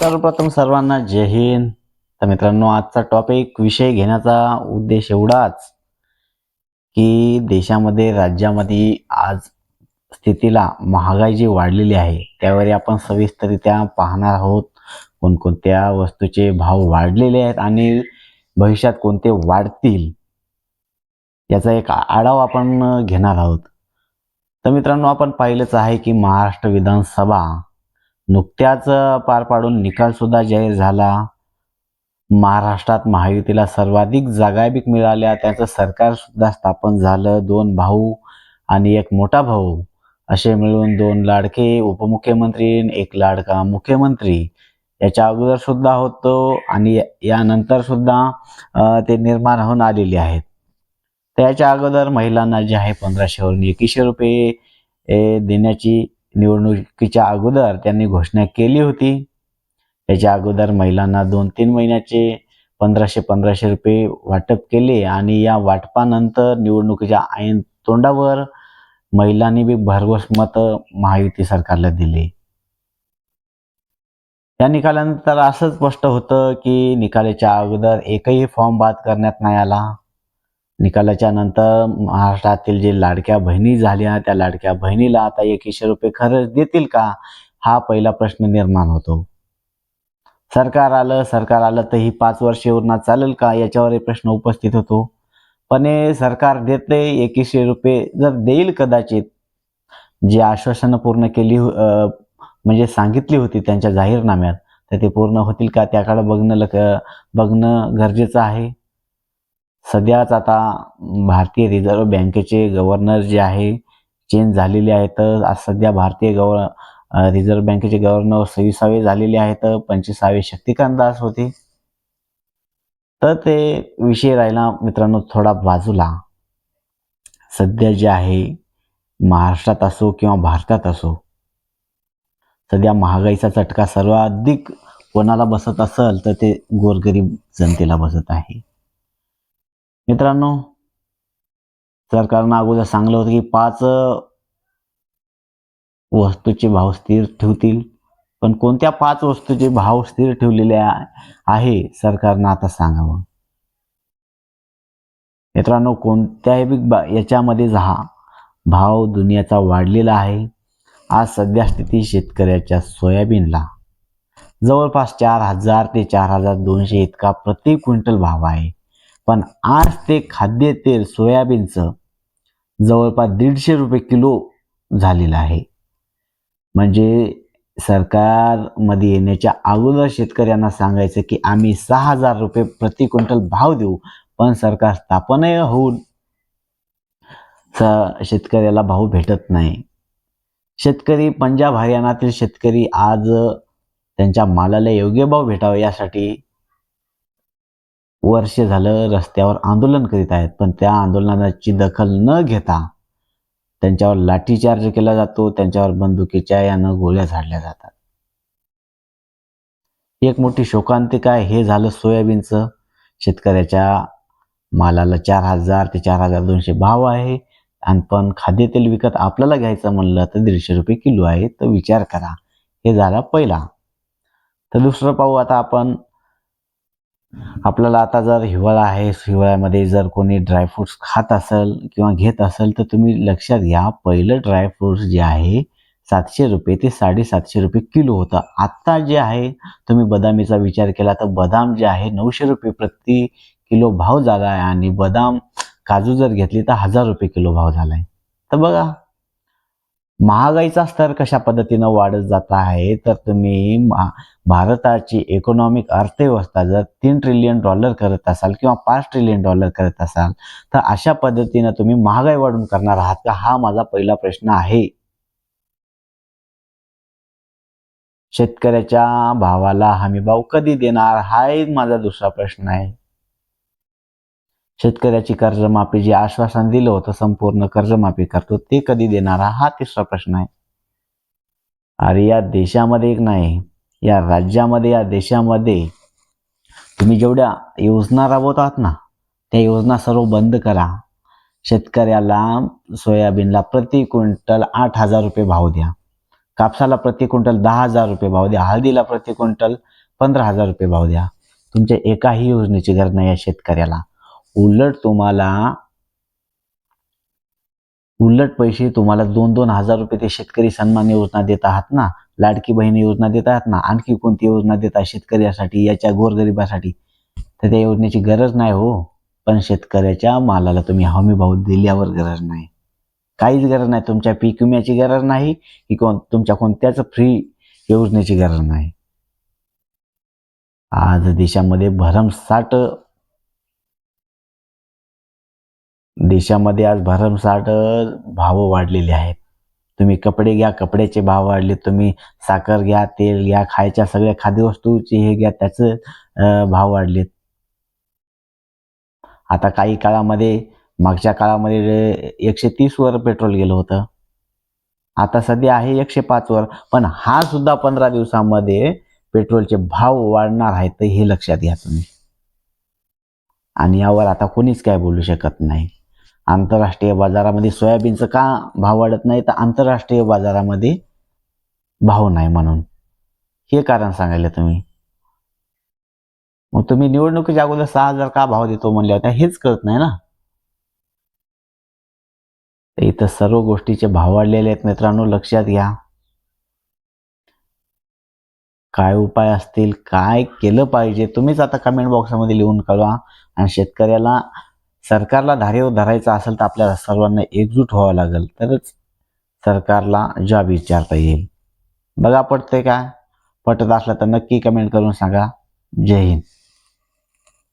सर्वप्रथम सर्वांना जय हिंद. तर मित्रांनो आजचा टॉपिक विषय घेण्याचा उद्देश एवढाच की देशामध्ये राज्यामध्ये आज स्थितीला महागाई जी वाढलेली आहे त्यावर आपण सविस्तरित्या पाहणार आहोत. कोणकोणत्या वस्तूचे भाव वाढलेले आहेत आणि भविष्यात कोणते वाढतील याचा एक आढावा आपण घेणार आहोत. तर मित्रांनो आपण पाहिलंच आहे की महाराष्ट्र विधानसभा नुकत्याच पार पाडून निकालसुद्धा जाहीर झाला. महाराष्ट्रात महायुतीला सर्वाधिक जागाबिक मिळाल्या. त्याचं सरकारसुद्धा स्थापन झालं. दोन भाऊ आणि एक मोठा भाऊ. असे मिळून दोन लाडके उपमुख्यमंत्री एक लाडका मुख्यमंत्री. याच्या अगोदर सुद्धा होतो आणि यानंतर सुद्धा ते निर्माण होऊन आलेले आहेत. त्याच्या अगोदर महिलांना जे आहे पंधराशेवरून एकवीसशे रुपये ए, देण्याची निवडणुकीच्या अगोदर त्यांनी घोषणा केली होती. त्याच्या अगोदर महिलांना दोन तीन महिन्याचे पंधराशे पंधराशे रुपये वाटप केले आणि या वाटपानंतर निवडणुकीच्या ऐन तोंडावर महिलांनी बी भरघोस मत महायुती सरकारला दिले. या निकालानंतर असं स्पष्ट होतं की निकालाच्या अगोदर एकही फॉर्म बाद करण्यात नाही आला. निकालाच्या नंतर महाराष्ट्रातील जे लाडक्या बहिणी झाल्या त्या लाडक्या बहिणीला आता एकशे रुपये खरंच देतील का? हा पहिला प्रश्न निर्माण होतो. सरकार आलं सरकार आलं तर ही पाच वर्ष योजना चालेल का? याच्यावर प्रश्न उपस्थित होतो. पण हे सरकार देते एकशे रुपये जर देईल कदाचित जी आश्वासनं पूर्ण केली हो-, म्हणजे सांगितली होती त्यांच्या जाहीरनाम्यात तर ते पूर्ण होतील का? त्याकडे बघणं लक बघणं गरजेचं आहे. सध्याच आता भारतीय रिझर्व्ह बँकेचे गव्हर्नर जे आहे चेंज झालेले आहेत. आज सध्या भारतीय गव्ह रिझर्व्ह बँकेचे गव्हर्नर सव्वीसावे झालेले आहेत. पंचवीसावे शक्तिकांत दास होते. तर ते विषय राहिला मित्रांनो थोडा बाजूला. सध्या जे आहे महाराष्ट्रात असो किंवा भारतात असो सध्या महागाईचा चटका सर्वाधिक कोणाला बसत असेल तर ते गोरगरीब जनतेला बसत आहे. मित्रांनो सरकारनं अगोदर सांगलं होतं की पाच वस्तूचे भाव स्थिर ठेवतील पण कोणत्या पाच वस्तूचे भाव स्थिर ठेवलेले आहे सरकारनं आता सांगावं. मित्रांनो कोणत्याही बी बा- याच्यामध्ये हा भाव दुनियाचा वाढलेला आहे आज सध्या स्थिती शेतकऱ्याच्या सोयाबीनला. जवळपास चार हजार ते चार हजार दोनशे इतका प्रति क्विंटल भाव आहे. पण आज ते खाद्यतेल सोयाबीनचं जवळपास दीडशे रुपये किलो झालेलं आहे. म्हणजे सरकारमध्ये येण्याच्या अगोदर शेतकऱ्यांना सांगायचं की आम्ही सहा हजार रुपये प्रति क्विंटल भाव देऊ पण सरकार स्थापनही होऊन शेतकऱ्याला भाव भेटत नाही. शेतकरी पंजाब हरियाणातील शेतकरी आज त्यांच्या मालाला योग्य भाव भेटावा यासाठी वर्ष झालं रस्त्यावर आंदोलन करीत आहेत पण त्या आंदोलनाची दखल न घेता त्यांच्यावर लाठीचार्ज केला जातो त्यांच्यावर बंदुकीच्या यानं गोळ्या झाडल्या जातात. एक मोठी शोकांतिका आहे. हे झालं सोयाबीनचं. शेतकऱ्याच्या मालाला चार हजार ते चार हजार दोनशे भाव आहे. आणि पण खाद्यतेल विकत आपल्याला घ्यायचं म्हणलं तर दीडशे रुपये किलो आहे. तर विचार करा. हे झाला पहिला. तर दुसरं पाहू आता आपण आपल्याला आता जर हिवाळा आहे हिवाळ्यामध्ये जर कोणी ड्रायफ्रुट्स खात असेल किंवा घेत असेल तर तुम्ही लक्षात घ्या पहिलं ड्रायफ्रुट्स जे आहे सातशे रुपये ते साडेसातशे रुपये किलो होतं. आत्ता जे आहे तुम्ही बदामीचा विचार केला तर बदाम जे आहे नऊशे रुपये प्रति किलो भाव झाला आहे आणि बदाम काजू जर घेतली तर हजार रुपये किलो भाव झाला आहे तर बघा महागाईचा स्तर कशा पद्धतीनं वाढत जात आहे तर तुम्ही भारताची इकॉनॉमिक अर्थव्यवस्था जर तीन ट्रिलियन डॉलर करत असाल किंवा पाच ट्रिलियन डॉलर करत असाल तर अशा पद्धतीनं तुम्ही महागाई वाढून करणार आहात का? हा माझा पहिला प्रश्न आहे. शेतकऱ्याच्या भावाला हमी भाव कधी देणार? हा एक माझा दुसरा प्रश्न आहे. शेतकऱ्याची कर्जमाफी जे आश्वासन दिलं होतं संपूर्ण कर्जमाफी करतो ते कधी देणारा हा तिसरा प्रश्न आहे. अरे या देशामध्ये एक नाही या राज्यामध्ये या देशामध्ये तुम्ही जेवढ्या योजना राबवतात ना त्या योजना सर्व बंद करा. शेतकऱ्याला सोयाबीनला प्रति क्विंटल आठ हजार रुपये भाव द्या. कापसाला प्रति क्विंटल दहा हजार रुपये भाव द्या. हळदीला प्रति क्विंटल पंधरा हजार रुपये भाव द्या. तुमच्या एकाही योजनेची गरज नाही या शेतकऱ्याला. उलट तुम्हाला उलट पैसे तुम्हाला दोन दोन हजार रुपये ते शेतकरी सन्मान योजना देत आहात ना लाडकी बहीण योजना देत आहात ना आणखी कोणती योजना देता शेतकऱ्यासाठी याच्या गोरगरिबासाठी तर त्या योजनेची गरज नाही हो. पण शेतकऱ्याच्या मालाला तुम्ही हमी भाव दिल्यावर गरज नाही. काहीच गरज नाही. तुमच्या पीक विम्याची गरज नाही की कोण तुमच्या कोणत्याच फ्री योजनेची गरज नाही. आज देशामध्ये भरमसाठ देशामध्ये आज भरमसाठ भाव वाढलेले आहेत. तुम्ही कपडे घ्या कपड्याचे भाव वाढले तुम्ही साखर घ्या तेल घ्या खायच्या सगळ्या खाद्यवस्तूचे हे घ्या त्याचं भाव वाढलेत. आता काही काळामध्ये मागच्या काळामध्ये एकशे तीसवर पेट्रोल गेलं होतं. आता सध्या आहे एकशे पाचवर पण हा सुद्धा पंधरा दिवसामध्ये पेट्रोलचे भाव वाढणार आहेत तर हे लक्षात घ्या तुम्ही. आणि यावर आता कोणीच काय बोलू शकत नाही. आंतरराष्ट्रीय बाजारामध्ये सोयाबीनचं का भाव वाढत नाही? तर आंतरराष्ट्रीय बाजारामध्ये भाव नाही म्हणून. हे कारण सांगायला तुम्ही. मग तुम्ही निवडणुकीच्या अगोदर सहा हजार का भाव देतो म्हणले होत्या हेच कळत नाही ना? इथं सर्व गोष्टीचे भाव वाढलेले आहेत मित्रांनो लक्षात घ्या. काय उपाय असतील काय केलं पाहिजे तुम्हीच आता कमेंट बॉक्समध्ये लिहून कळवा. आणि शेतकऱ्याला सरकारला धारेवर धरायचं असेल तर आपल्याला सर्वांना एकजूट व्हावं लागेल. तरच सरकारला जॉब विचारता येईल. बघा पटतंय का? पटत असलं तर नक्की कमेंट करून सांगा. जय हिंद.